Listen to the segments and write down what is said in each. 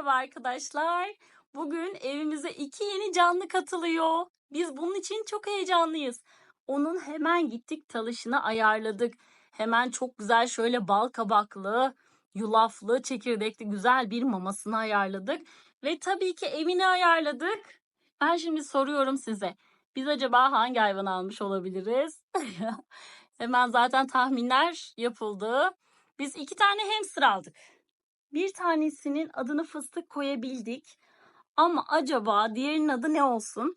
Merhaba arkadaşlar. Bugün evimize iki yeni canlı katılıyor. Biz bunun için çok heyecanlıyız. Onun hemen gittik talışını ayarladık. Hemen çok güzel şöyle bal kabaklı, yulaflı, çekirdekli güzel bir mamasını ayarladık. Ve tabii ki evini ayarladık. Ben şimdi soruyorum size. Biz acaba hangi hayvan almış olabiliriz? hemen zaten tahminler yapıldı. Biz iki tane hamster aldık. Bir tanesinin adını fıstık koyabildik. Ama acaba diğerinin adı ne olsun?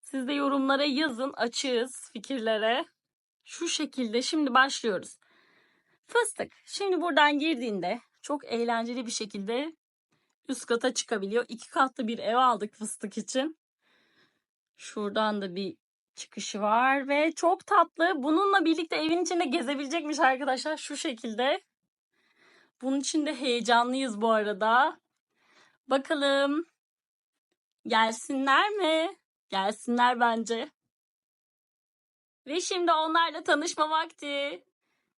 Siz de yorumlara yazın, açığız fikirlere. Şu şekilde şimdi başlıyoruz. Fıstık. Şimdi buradan girdiğinde çok eğlenceli bir şekilde üst kata çıkabiliyor. İki katlı bir ev aldık fıstık için. Şuradan da bir çıkışı var ve çok tatlı. Bununla birlikte evin içinde gezebilecekmiş arkadaşlar şu şekilde. Bunun için de heyecanlıyız bu arada. Bakalım gelsinler mi? Gelsinler bence. Ve şimdi onlarla tanışma vakti.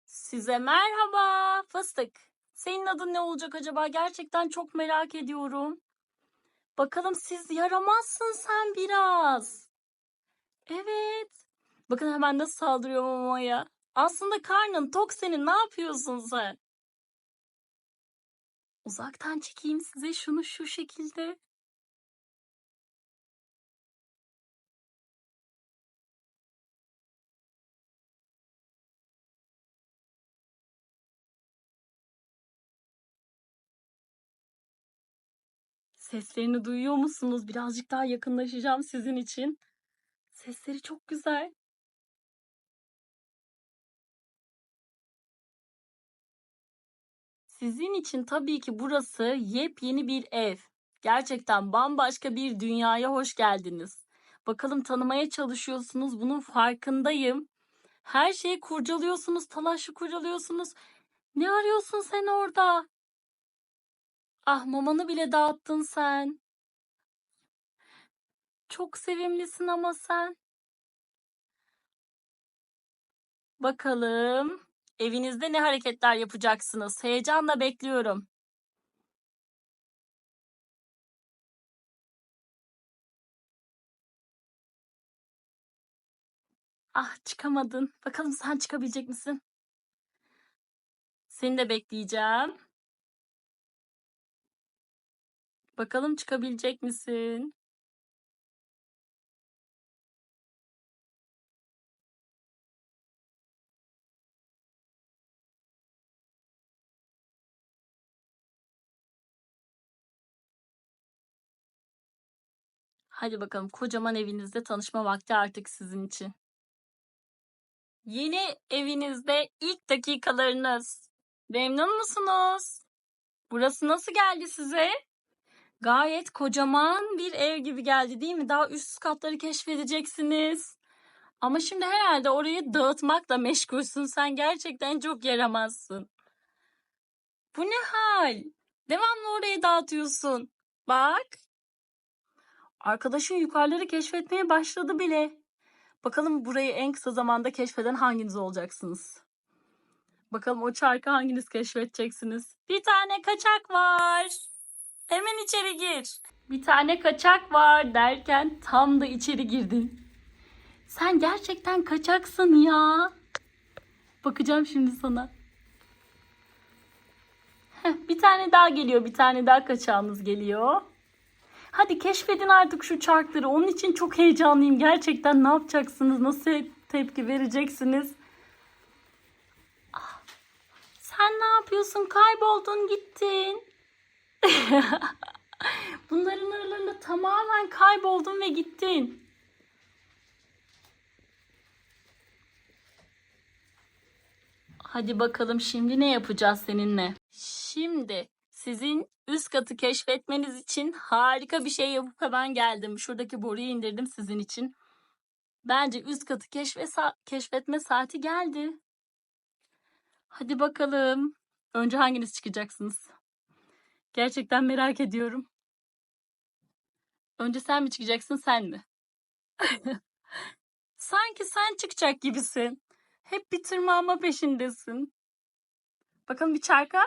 Size merhaba fıstık. Senin adın ne olacak acaba? Gerçekten çok merak ediyorum. Bakalım siz yaramazsın sen biraz. Evet. Bakın hemen nasıl saldırıyor mamaya. Aslında karnın tok senin. Ne yapıyorsun sen? Uzaktan çekeyim size şunu şu şekilde. Seslerini duyuyor musunuz? Birazcık daha yakınlaşacağım sizin için. Sesleri çok güzel. Sizin için tabii ki burası yepyeni bir ev. Gerçekten bambaşka bir dünyaya hoş geldiniz. Bakalım tanımaya çalışıyorsunuz. Bunun farkındayım. Her şeyi kurcalıyorsunuz, talaşı kurcalıyorsunuz. Ne arıyorsun sen orada? Ah mamanı bile dağıttın sen. Çok sevimlisin ama sen. Bakalım evinizde ne hareketler yapacaksınız? Heyecanla bekliyorum. Ah çıkamadın. Bakalım sen çıkabilecek misin? Seni de bekleyeceğim. Bakalım çıkabilecek misin? Hadi bakalım kocaman evinizde tanışma vakti artık sizin için. Yeni evinizde ilk dakikalarınız. Memnun musunuz? Burası nasıl geldi size? Gayet kocaman bir ev gibi geldi değil mi? Daha üst katları keşfedeceksiniz. Ama şimdi herhalde orayı dağıtmakla meşgulsün. Sen gerçekten çok yaramazsın. Bu ne hal? Devamlı orayı dağıtıyorsun. Bak. Arkadaşın yukarıları keşfetmeye başladı bile. Bakalım burayı en kısa zamanda keşfeden hanginiz olacaksınız? Bakalım o çarkı hanginiz keşfedeceksiniz? Bir tane kaçak var. Hemen içeri gir. Bir tane kaçak var derken tam da içeri girdin. Sen gerçekten kaçaksın ya. Bakacağım şimdi sana. Heh, bir tane daha geliyor. Bir tane daha kaçağımız geliyor. Hadi keşfedin artık şu çarkları. Onun için çok heyecanlıyım. Gerçekten ne yapacaksınız? Nasıl tepki vereceksiniz? Ah, sen ne yapıyorsun? Kayboldun gittin. Bunların aralarında tamamen kayboldun ve gittin. Hadi bakalım şimdi ne yapacağız seninle? Şimdi sizin üst katı keşfetmeniz için harika bir şey yapıp hemen geldim. Şuradaki boruyu indirdim sizin için. Bence üst katı keşfe keşfetme saati geldi. Hadi bakalım. Önce hanginiz çıkacaksınız? Gerçekten merak ediyorum. Önce sen mi çıkacaksın sen mi? Sanki sen çıkacak gibisin. Hep bir tırmanma peşindesin. Bakalım bir çarka.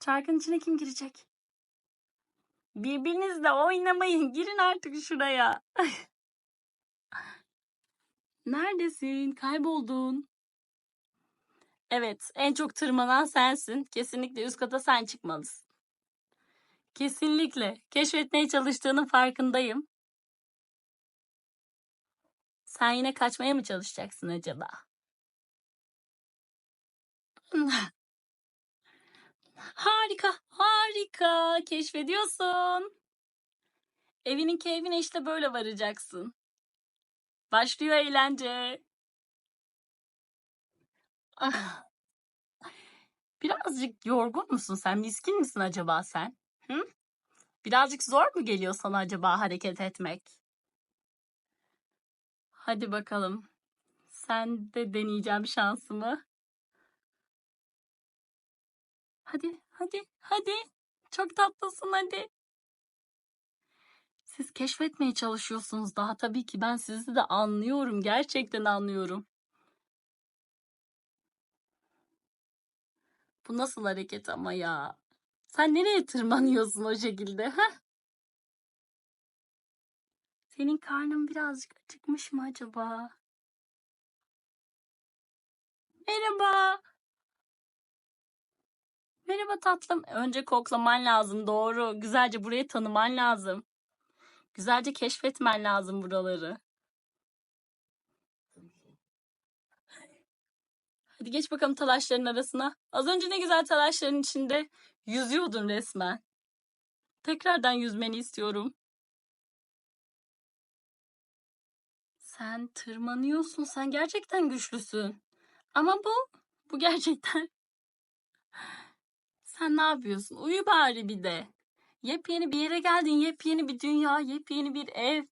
Çarkın içine kim girecek? Birbirinizle oynamayın. Girin artık şuraya. Neredesin? Kayboldun. Evet, en çok tırmanan sensin. Kesinlikle üst kata sen çıkmalısın. Kesinlikle. Keşfetmeye çalıştığının farkındayım. Sen yine kaçmaya mı çalışacaksın acaba? Harika, harika. Keşfediyorsun. Evinin keyfine işte böyle varacaksın. Başlıyor eğlence. Birazcık yorgun musun sen? Miskin misin acaba sen? Hı? Birazcık zor mu geliyor sana acaba hareket etmek? Hadi bakalım. Sen de deneyeceğim şansımı. Hadi, hadi, hadi. Çok tatlısın hadi. Siz keşfetmeye çalışıyorsunuz daha tabii ki ben sizi de anlıyorum. Gerçekten anlıyorum. Bu nasıl hareket ama ya? Sen nereye tırmanıyorsun o şekilde? Ha? Senin karnın birazcık acıkmış mı acaba? Merhaba. Merhaba tatlım. Önce koklaman lazım. Doğru. Güzelce burayı tanıman lazım. Güzelce keşfetmen lazım buraları. Hadi geç bakalım talaşların arasına. Az önce ne güzel talaşların içinde yüzüyordun resmen. Tekrardan yüzmeni istiyorum. Sen tırmanıyorsun. Sen gerçekten güçlüsün. Ama bu, bu gerçekten. Sen ne yapıyorsun? Uyu bari bir de. Yepyeni bir yere geldin. Yepyeni bir dünya, yepyeni bir ev.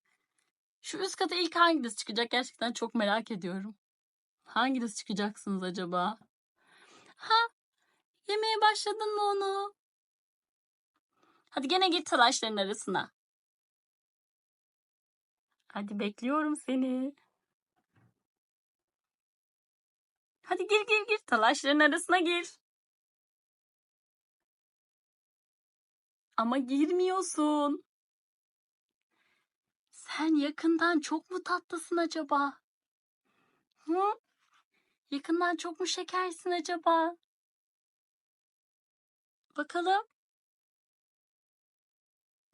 Şu üst kata ilk hanginiz çıkacak? Gerçekten çok merak ediyorum. Hanginiz çıkacaksınız acaba? Ha, yemeye başladın mı onu? Hadi gene git talaşların arasına. Hadi bekliyorum seni. Hadi gir gir gir. Talaşların arasına gir. Ama girmiyorsun. Sen yakından çok mu tatlısın acaba? Hı? Yakından çok mu şekersin acaba? Bakalım.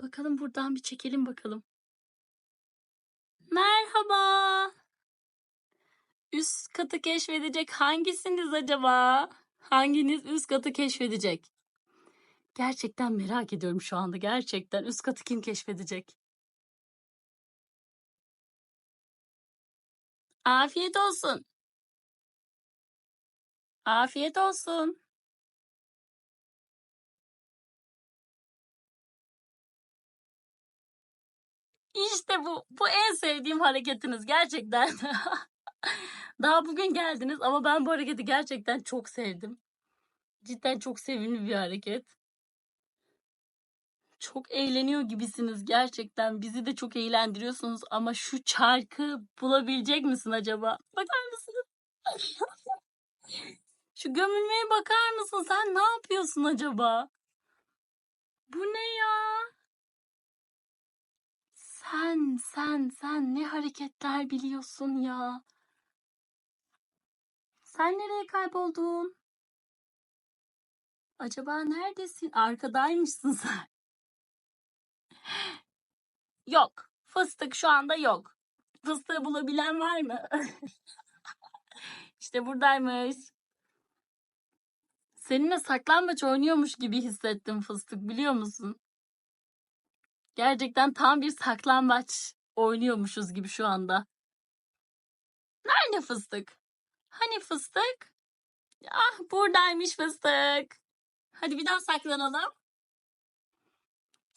Bakalım buradan bir çekelim bakalım. Merhaba. Üst katı keşfedecek hangisiniz acaba? Hanginiz üst katı keşfedecek? Gerçekten merak ediyorum şu anda. Gerçekten üst katı kim keşfedecek? Afiyet olsun. Afiyet olsun. İşte bu. Bu en sevdiğim hareketiniz gerçekten. Daha bugün geldiniz ama ben bu hareketi gerçekten çok sevdim. Cidden çok sevimli bir hareket. Çok eğleniyor gibisiniz gerçekten. Bizi de çok eğlendiriyorsunuz ama şu çarkı bulabilecek misin acaba? Bakar mısınız? Şu gömülmeye bakar mısın? Sen ne yapıyorsun acaba? Bu ne ya? Sen, sen, sen ne hareketler biliyorsun ya? Sen nereye kayboldun? Acaba neredesin? Arkadaymışsın sen. Yok. Fıstık şu anda yok. Fıstığı bulabilen var mı? işte buradaymış. Seninle saklambaç oynuyormuş gibi hissettim fıstık biliyor musun? Gerçekten tam bir saklambaç oynuyormuşuz gibi şu anda. Nerede fıstık? Hani fıstık? Ah buradaymış fıstık. Hadi bir daha saklanalım.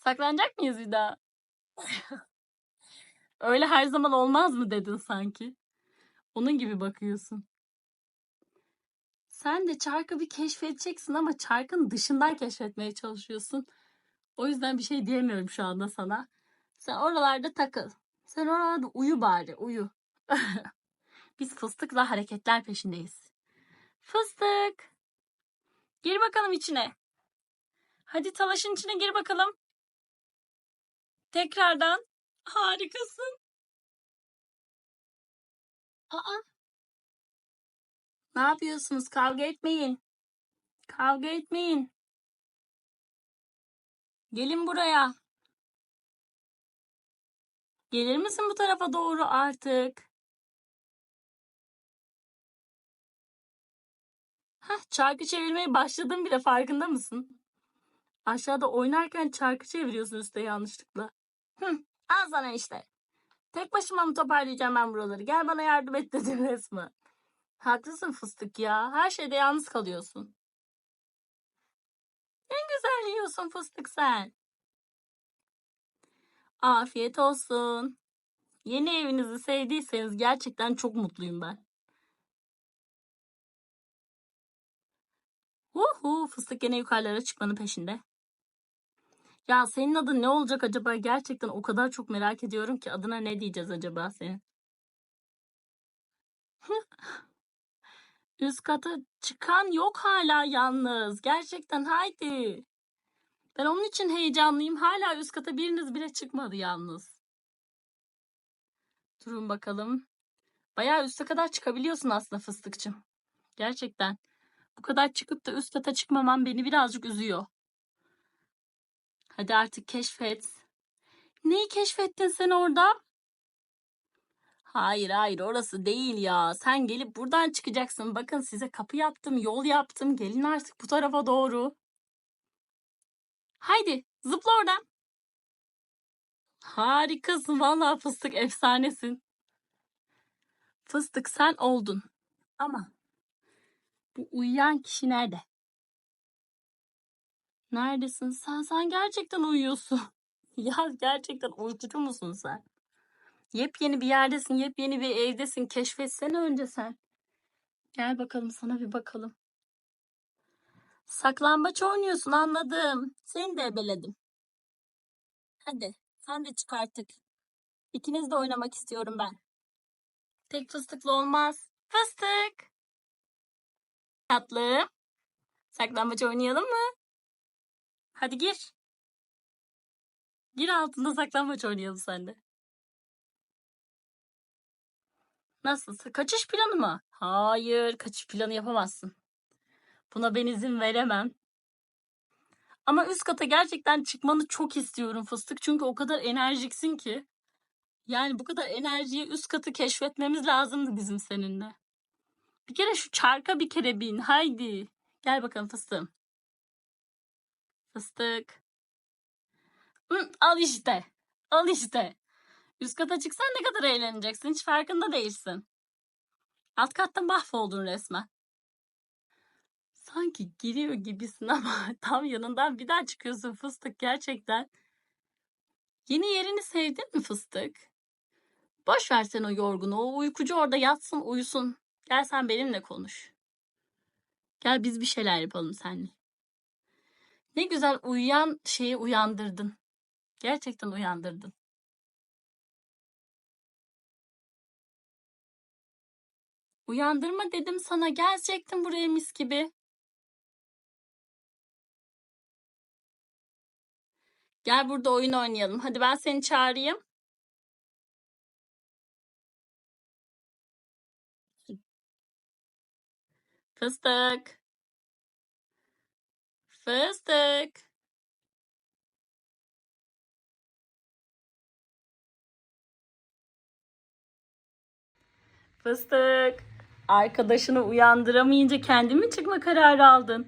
Saklanacak mıyız bir daha? Öyle her zaman olmaz mı dedin sanki? Onun gibi bakıyorsun. Sen de çarkı bir keşfedeceksin ama çarkın dışından keşfetmeye çalışıyorsun. O yüzden bir şey diyemiyorum şu anda sana. Sen oralarda takıl. Sen oralarda uyu bari, uyu. Biz fıstıkla hareketler peşindeyiz. Fıstık. Gir bakalım içine. Hadi talaşın içine gir bakalım. Tekrardan. Harikasın. Aa. Ne yapıyorsunuz? Kavga etmeyin. Kavga etmeyin. Gelin buraya. Gelir misin bu tarafa doğru artık? Heh, çarkı çevirmeye başladım bile farkında mısın? Aşağıda oynarken çarkı çeviriyorsun üstte yanlışlıkla. Hı, al sana işte. Tek başıma mı toparlayacağım ben buraları? Gel bana yardım et dedim resmen. Haklısın fıstık ya. Her şeyde yalnız kalıyorsun. Ne güzel yiyorsun fıstık sen. Afiyet olsun. Yeni evinizi sevdiyseniz gerçekten çok mutluyum ben. Uhu, fıstık gene yukarılara çıkmanın peşinde. Ya senin adın ne olacak acaba? Gerçekten o kadar çok merak ediyorum ki adına ne diyeceğiz acaba senin? Üst kata çıkan yok hala yalnız. Gerçekten haydi. Ben onun için heyecanlıyım. Hala üst kata biriniz bile çıkmadı yalnız. Durun bakalım. Bayağı üste kadar çıkabiliyorsun aslında fıstıkçım. Gerçekten. Bu kadar çıkıp da üst kata çıkmaman beni birazcık üzüyor. Hadi artık keşfet. Neyi keşfettin sen orada? Hayır hayır orası değil ya. Sen gelip buradan çıkacaksın. Bakın size kapı yaptım, yol yaptım. Gelin artık bu tarafa doğru. Haydi zıpla oradan. Harikasın vallahi fıstık efsanesin. Fıstık sen oldun. Ama bu uyuyan kişi nerede? Neredesin sen? Sen gerçekten uyuyorsun. ya gerçekten uykucu musun sen? Yepyeni bir yerdesin, yepyeni bir evdesin. Keşfetsene önce sen. Gel bakalım sana bir bakalım. Saklambaç oynuyorsun anladım. Seni de ebeledim. Hadi sen de çık artık. İkiniz de oynamak istiyorum ben. Tek fıstıklı olmaz. Fıstık. Tatlım. Saklambaç oynayalım mı? Hadi gir. Gir altında saklambaç oynayalım seninle. Nasıl? Kaçış planı mı? Hayır, kaçış planı yapamazsın. Buna ben izin veremem. Ama üst kata gerçekten çıkmanı çok istiyorum fıstık. Çünkü o kadar enerjiksin ki. Yani bu kadar enerjiyi üst katı keşfetmemiz lazımdı bizim seninle. Bir kere şu çarka bir kere bin. Haydi. Gel bakalım fıstığım. Fıstık. Al işte. Al işte. Üst kata çıksan ne kadar eğleneceksin. Hiç farkında değilsin. Alt katta mahvoldun resmen. Sanki giriyor gibisin ama tam yanından bir daha çıkıyorsun fıstık gerçekten. Yeni yerini sevdin mi fıstık? Boş ver sen o yorgunu. O uykucu orada yatsın uyusun. Gel sen benimle konuş. Gel biz bir şeyler yapalım seninle. Ne güzel uyuyan şeyi uyandırdın. Gerçekten uyandırdın. Uyandırma dedim sana. Gelecektin buraya mis gibi. Gel burada oyun oynayalım. Hadi ben seni çağırayım. Fıstık. Fıstık. Fıstık. Arkadaşını uyandıramayınca kendin mi çıkma kararı aldın?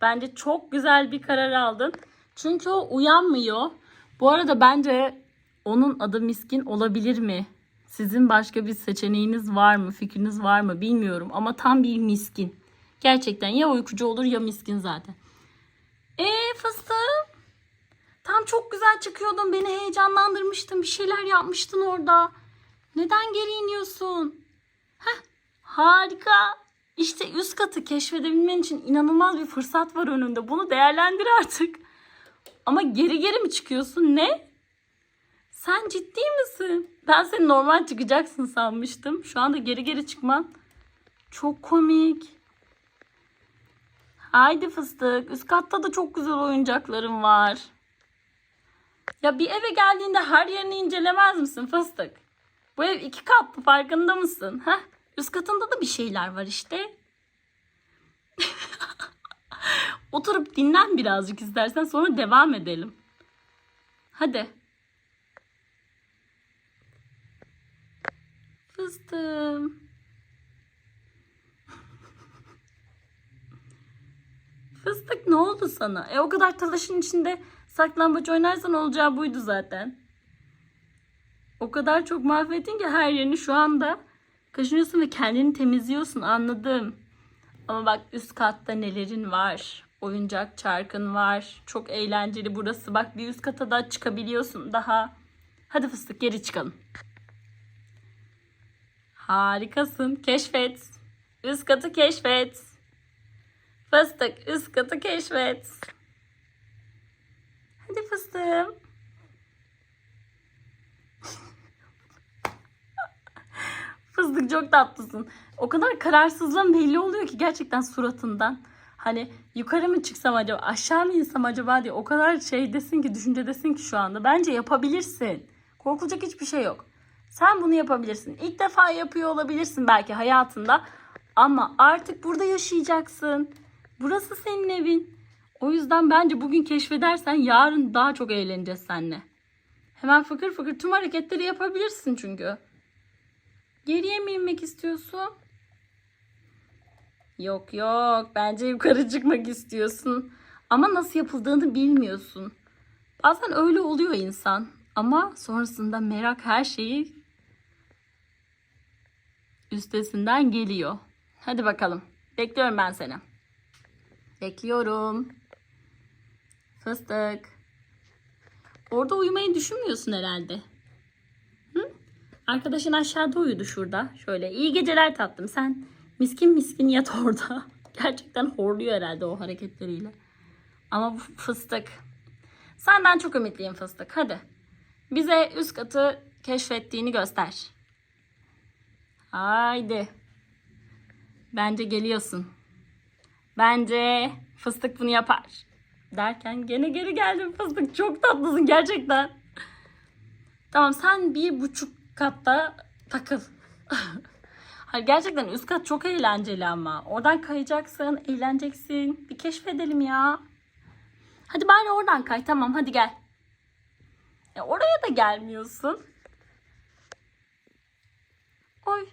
Bence çok güzel bir karar aldın. Çünkü o uyanmıyor. Bu arada bence onun adı Miskin olabilir mi? Sizin başka bir seçeneğiniz var mı, fikriniz var mı bilmiyorum ama tam bir miskin. Gerçekten ya uykucu olur ya miskin zaten. Ee fıstığım. Tam çok güzel çıkıyordun. Beni heyecanlandırmıştın. Bir şeyler yapmıştın orada. Neden geri iniyorsun? Heh, harika. İşte üst katı keşfedebilmen için inanılmaz bir fırsat var önünde. Bunu değerlendir artık. Ama geri geri mi çıkıyorsun? Ne? Sen ciddi misin? Ben seni normal çıkacaksın sanmıştım. Şu anda geri geri çıkman çok komik. Haydi fıstık. Üst katta da çok güzel oyuncaklarım var. Ya bir eve geldiğinde her yerini incelemez misin fıstık? Bu ev iki katlı farkında mısın? Heh? Üst katında da bir şeyler var işte. Oturup dinlen birazcık istersen sonra devam edelim. Hadi. Fıstığım. Fıstık ne oldu sana? E o kadar talaşın içinde saklambaç oynarsan olacağı buydu zaten. O kadar çok mahvettin ki her yerini şu anda kaşınıyorsun ve kendini temizliyorsun anladım. Ama bak üst katta nelerin var. Oyuncak çarkın var. Çok eğlenceli burası. Bak bir üst kata da çıkabiliyorsun daha. Hadi fıstık geri çıkalım. Harikasın. Keşfet. Üst katı keşfet. Fıstık üst katı keşfet. Hadi fıstığım. Fıstık çok tatlısın. O kadar kararsızlığın belli oluyor ki gerçekten suratından. Hani yukarı mı çıksam acaba aşağı mı insem acaba diye o kadar şeydesin ki düşüncedesin ki şu anda. Bence yapabilirsin. Korkulacak hiçbir şey yok. Sen bunu yapabilirsin. İlk defa yapıyor olabilirsin belki hayatında. Ama artık burada yaşayacaksın. Burası senin evin. O yüzden bence bugün keşfedersen yarın daha çok eğleneceğiz seninle. Hemen fıkır fıkır tüm hareketleri yapabilirsin çünkü. Geriye mi inmek istiyorsun? Yok yok. Bence yukarı çıkmak istiyorsun. Ama nasıl yapıldığını bilmiyorsun. Bazen öyle oluyor insan. Ama sonrasında merak her şeyi üstesinden geliyor. Hadi bakalım. Bekliyorum ben seni. Bekliyorum. Fıstık. Orada uyumayı düşünmüyorsun herhalde. Hı? Arkadaşın aşağıda uyudu şurada. Şöyle iyi geceler tatlım. Sen miskin miskin yat orada. Gerçekten horluyor herhalde o hareketleriyle. Ama fıstık. Senden çok ümitliyim fıstık. Hadi. Bize üst katı keşfettiğini göster. Haydi. Bence geliyorsun. Bence fıstık bunu yapar. Derken gene geri geldim fıstık. Çok tatlısın gerçekten. Tamam sen bir buçuk katta takıl. Hayır gerçekten üst kat çok eğlenceli ama. Oradan kayacaksın, eğleneceksin. Bir keşfedelim ya. Hadi bari oradan kay. Tamam hadi gel. E, oraya da gelmiyorsun. Oy.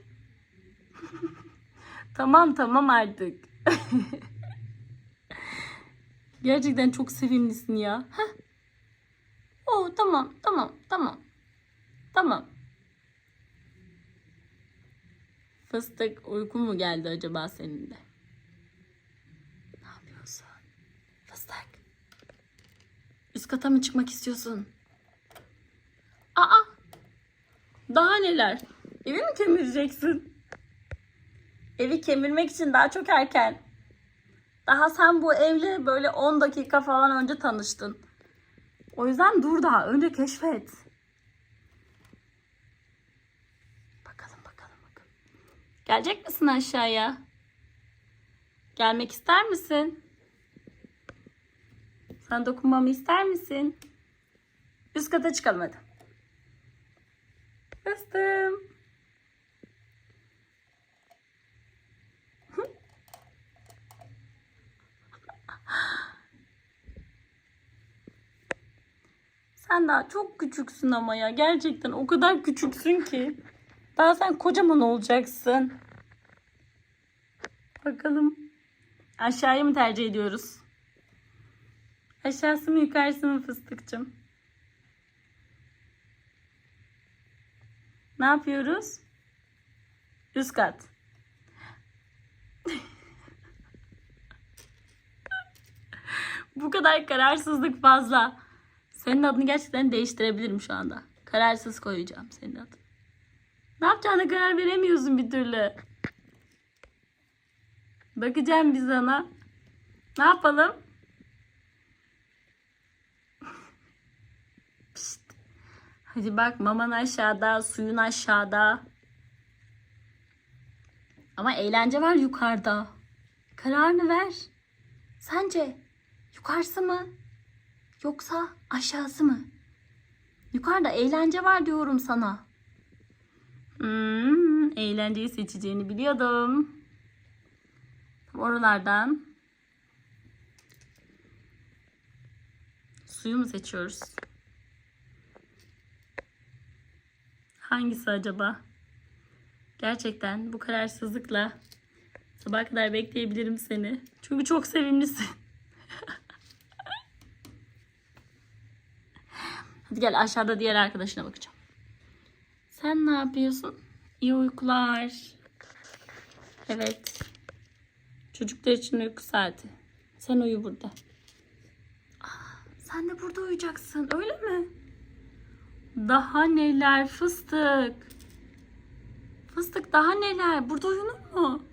tamam tamam artık. Gerçekten çok sevimlisin ya. Heh. Oh tamam tamam tamam. Tamam. Fıstık uykun mu geldi acaba senin de? Ne yapıyorsun? Fıstık. Üst kata mı çıkmak istiyorsun? Aa! Daha neler? Evi mi kemireceksin? Evi kemirmek için daha çok erken. Daha sen bu evle böyle 10 dakika falan önce tanıştın. O yüzden dur daha. Önce keşfet. Bakalım bakalım bakalım. Gelecek misin aşağıya? Gelmek ister misin? Sen dokunmamı ister misin? Üst kata çıkalım hadi. Fıstığım. Sen daha çok küçüksün ama ya. Gerçekten o kadar küçüksün ki. Daha sen kocaman olacaksın. Bakalım. Aşağıya mı tercih ediyoruz? Aşağısı mı yukarısı mı fıstıkçım? Ne yapıyoruz? Üst kat. Bu kadar kararsızlık fazla. Senin adını gerçekten değiştirebilirim şu anda. Kararsız koyacağım senin adını. Ne yapacağına karar veremiyorsun bir türlü. Bakacağım bir sana. Ne yapalım? Pişt. Hadi bak maman aşağıda, suyun aşağıda. Ama eğlence var yukarıda. Kararını ver. Sence yukarısı mı? Yoksa aşağısı mı? Yukarıda eğlence var diyorum sana. Hmm, eğlenceyi seçeceğini biliyordum. Oralardan suyu mu seçiyoruz? Hangisi acaba? Gerçekten bu kararsızlıkla sabaha kadar bekleyebilirim seni. Çünkü çok sevimlisin. Hadi gel aşağıda diğer arkadaşına bakacağım. Sen ne yapıyorsun? İyi uykular. Evet. Çocuklar için uyku saati. Sen uyu burada. Aa, sen de burada uyuyacaksın öyle mi? Daha neler fıstık. Fıstık daha neler? Burada uyunur mu?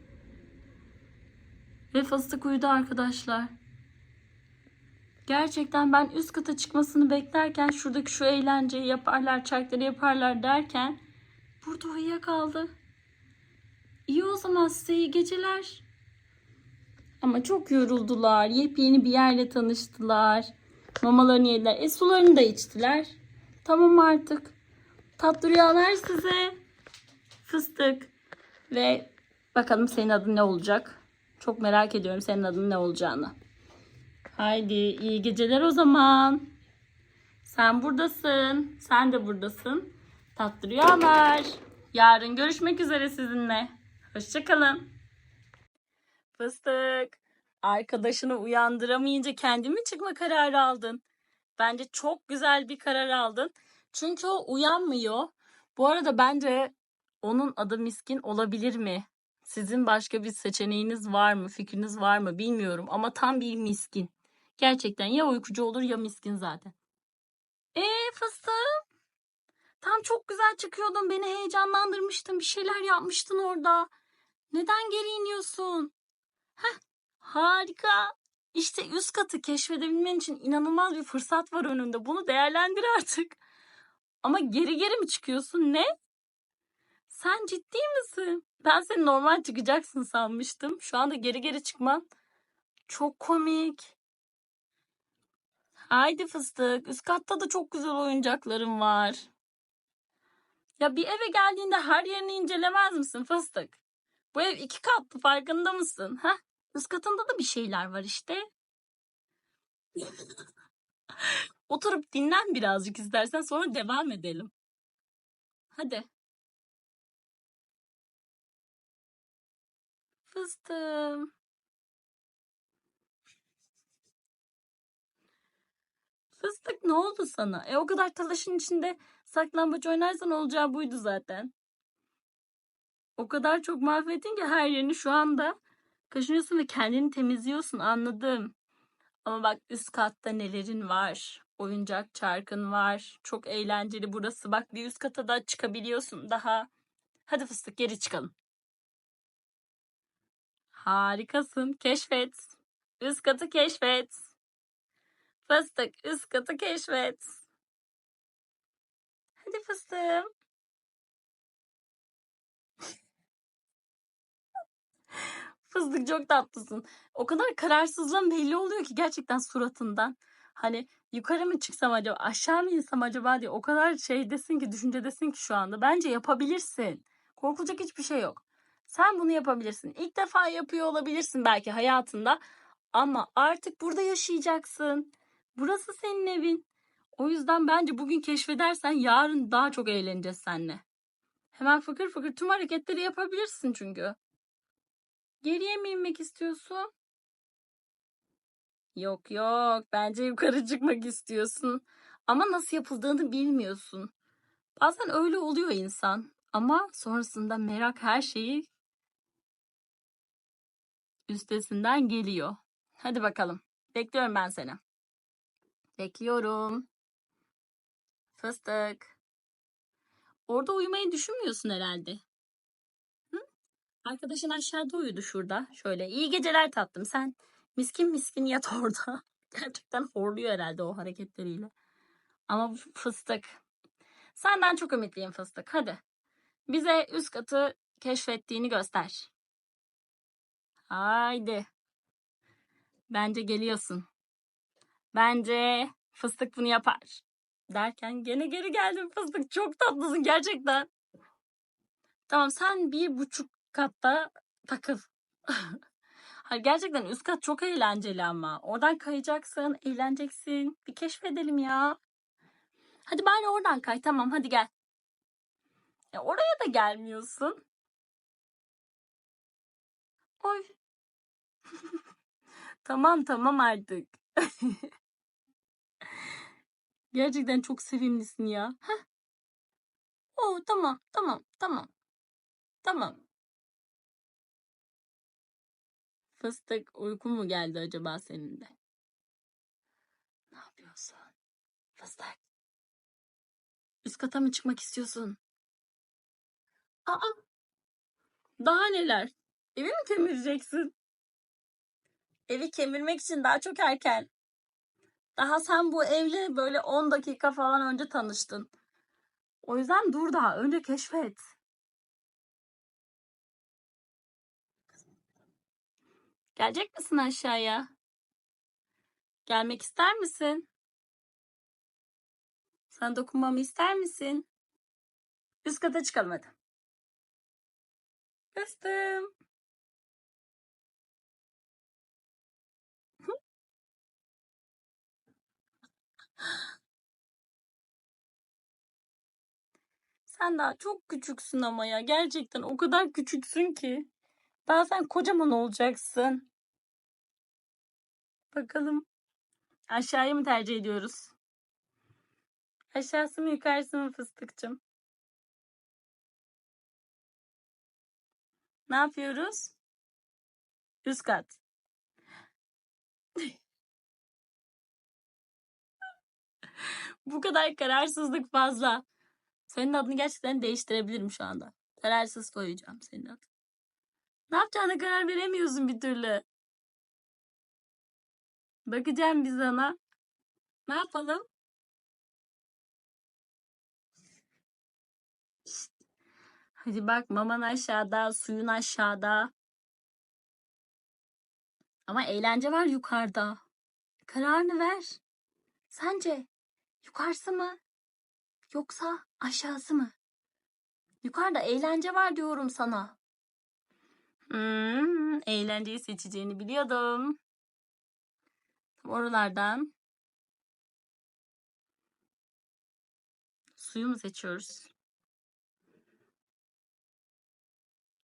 Ve fıstık uyudu arkadaşlar. Gerçekten ben üst kata çıkmasını beklerken şuradaki şu eğlenceyi yaparlar, çarkları yaparlar derken burada uyuyakaldı. İyi o zaman size iyi geceler. Ama çok yoruldular. Yepyeni bir yerle tanıştılar. Mamalarını yediler. E sularını da içtiler. Tamam artık. Tatlı rüyalar size. Fıstık. Ve bakalım senin adın ne olacak? Çok merak ediyorum senin adın ne olacağını. Haydi iyi geceler o zaman. Sen buradasın. Sen de buradasın. Tatlı rüyalar. Yarın görüşmek üzere sizinle. Hoşçakalın. Fıstık. Arkadaşını uyandıramayınca kendi mi çıkma kararı aldın? Bence çok güzel bir karar aldın. Çünkü o uyanmıyor. Bu arada bence onun adı miskin olabilir mi? Sizin başka bir seçeneğiniz var mı? Fikriniz var mı? Bilmiyorum ama tam bir miskin. Gerçekten ya uykucu olur ya miskin zaten. Ee fıstığım. Tam çok güzel çıkıyordun. Beni heyecanlandırmıştın. Bir şeyler yapmıştın orada. Neden geri iniyorsun? Heh, harika. İşte üst katı keşfedebilmen için inanılmaz bir fırsat var önünde. Bunu değerlendir artık. Ama geri geri mi çıkıyorsun? Ne? Sen ciddi misin? Ben seni normal çıkacaksın sanmıştım. Şu anda geri geri çıkman çok komik. Haydi fıstık. Üst katta da çok güzel oyuncaklarım var. Ya bir eve geldiğinde her yerini incelemez misin fıstık? Bu ev iki katlı farkında mısın? Ha? Üst katında da bir şeyler var işte. Oturup dinlen birazcık istersen sonra devam edelim. Hadi. Fıstığım. Fıstık ne oldu sana? E o kadar talaşın içinde saklambaç oynarsan olacağı buydu zaten. O kadar çok mahvettin ki her yerini şu anda kaşınıyorsun ve kendini temizliyorsun anladım. Ama bak üst katta nelerin var. Oyuncak çarkın var. Çok eğlenceli burası. Bak bir üst kata da çıkabiliyorsun daha. Hadi fıstık geri çıkalım. Harikasın. Keşfet. Üst katı keşfet. Fıstık üst katı keşfet. Hadi fıstığım. Fıstık çok tatlısın. O kadar kararsızlığın belli oluyor ki gerçekten suratından. Hani yukarı mı çıksam acaba aşağı mı insem acaba diye o kadar şeydesin ki düşüncedesin ki şu anda. Bence yapabilirsin. Korkulacak hiçbir şey yok. Sen bunu yapabilirsin. İlk defa yapıyor olabilirsin belki hayatında. Ama artık burada yaşayacaksın. Burası senin evin. O yüzden bence bugün keşfedersen yarın daha çok eğleneceğiz seninle. Hemen fıkır fıkır tüm hareketleri yapabilirsin çünkü. Geriye mi inmek istiyorsun? Yok yok. Bence yukarı çıkmak istiyorsun. Ama nasıl yapıldığını bilmiyorsun. Bazen öyle oluyor insan. Ama sonrasında merak her şeyi üstesinden geliyor. Hadi bakalım. Bekliyorum ben seni. Bekliyorum. Fıstık. Orada uyumayı düşünmüyorsun herhalde. Hı? Arkadaşın aşağıda uyudu şurada. Şöyle iyi geceler tatlım. Sen miskin miskin yat orada. Gerçekten horluyor herhalde o hareketleriyle. Ama fıstık. Senden çok ümitliyim fıstık. Hadi. Bize üst katı keşfettiğini göster. Haydi. Bence geliyorsun. Bence fıstık bunu yapar. Derken gene geri geldin fıstık. Çok tatlısın gerçekten. Tamam sen bir buçuk katta takıl. Hayır gerçekten üst kat çok eğlenceli ama. Oradan kayacaksın, eğleneceksin. Bir keşfedelim ya. Hadi bari oradan kay. Tamam hadi gel. Ya oraya da gelmiyorsun. Oy. tamam tamam artık. Gerçekten çok sevimlisin ya. Heh. Oo tamam tamam tamam. Tamam. Fıstık uyku mu geldi acaba senin de? Ne yapıyorsun? Fıstık. Üst kata mı çıkmak istiyorsun? Aa, daha neler? Evi mi kemireceksin? Evi kemirmek için daha çok erken. Daha sen bu evle böyle 10 dakika falan önce tanıştın. O yüzden dur daha. Önce keşfet. Gelecek misin aşağıya? Gelmek ister misin? Sen dokunmamı ister misin? Üst kata çıkalım hadi. Kıstım. Sen daha çok küçüksün ama ya. Gerçekten o kadar küçüksün ki. Daha sen kocaman olacaksın. Bakalım. Aşağıya mı tercih ediyoruz? Aşağısı mı yukarısı mı fıstıkçım? Ne yapıyoruz? Üst kat. Bu kadar kararsızlık fazla. Senin adını gerçekten değiştirebilirim şu anda. Kararsız koyacağım senin adını. Ne yapacağına karar veremiyorsun bir türlü. Bakacağım bir sana. Ne yapalım? Hadi bak maman aşağıda, suyun aşağıda. Ama eğlence var yukarıda. Kararını ver. Sence yukarısı mı? Yoksa aşağısı mı? Yukarıda eğlence var diyorum sana. Hmm, eğlenceyi seçeceğini biliyordum. Oralardan suyu mu seçiyoruz?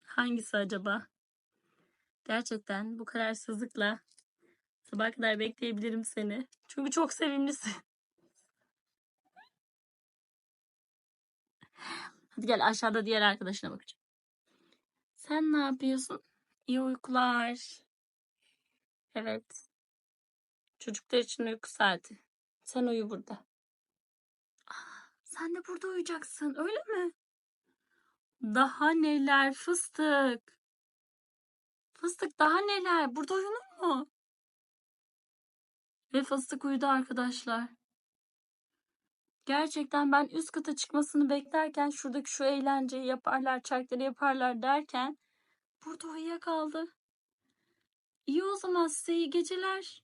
Hangisi acaba? Gerçekten bu kararsızlıkla sabah kadar bekleyebilirim seni. Çünkü çok sevimlisin. Hadi gel aşağıda diğer arkadaşına bakacağım. Sen ne yapıyorsun? İyi uykular. Evet. Çocuklar için uyku saati. Sen uyu burada. Aa, sen de burada uyuyacaksın, öyle mi? Daha neler fıstık. Fıstık daha neler? Burada uyunur mu? Ve fıstık uyudu arkadaşlar. Gerçekten ben üst kata çıkmasını beklerken şuradaki şu eğlenceyi yaparlar, çarkları yaparlar derken burada uyuyakaldı. İyi o zaman size iyi geceler.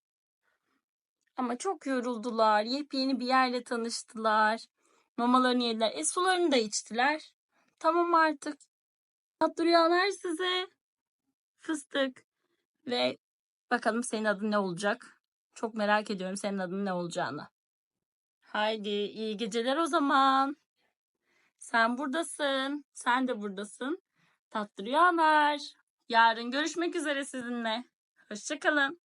Ama çok yoruldular. Yepyeni bir yerle tanıştılar. Mamalarını yediler. E sularını da içtiler. Tamam artık. Tatlı rüyalar size. Fıstık. Ve bakalım senin adın ne olacak? Çok merak ediyorum senin adın ne olacağını. Haydi iyi geceler o zaman. Sen buradasın. Sen de buradasın. Tatlı rüyalar. Yarın görüşmek üzere sizinle. Hoşçakalın.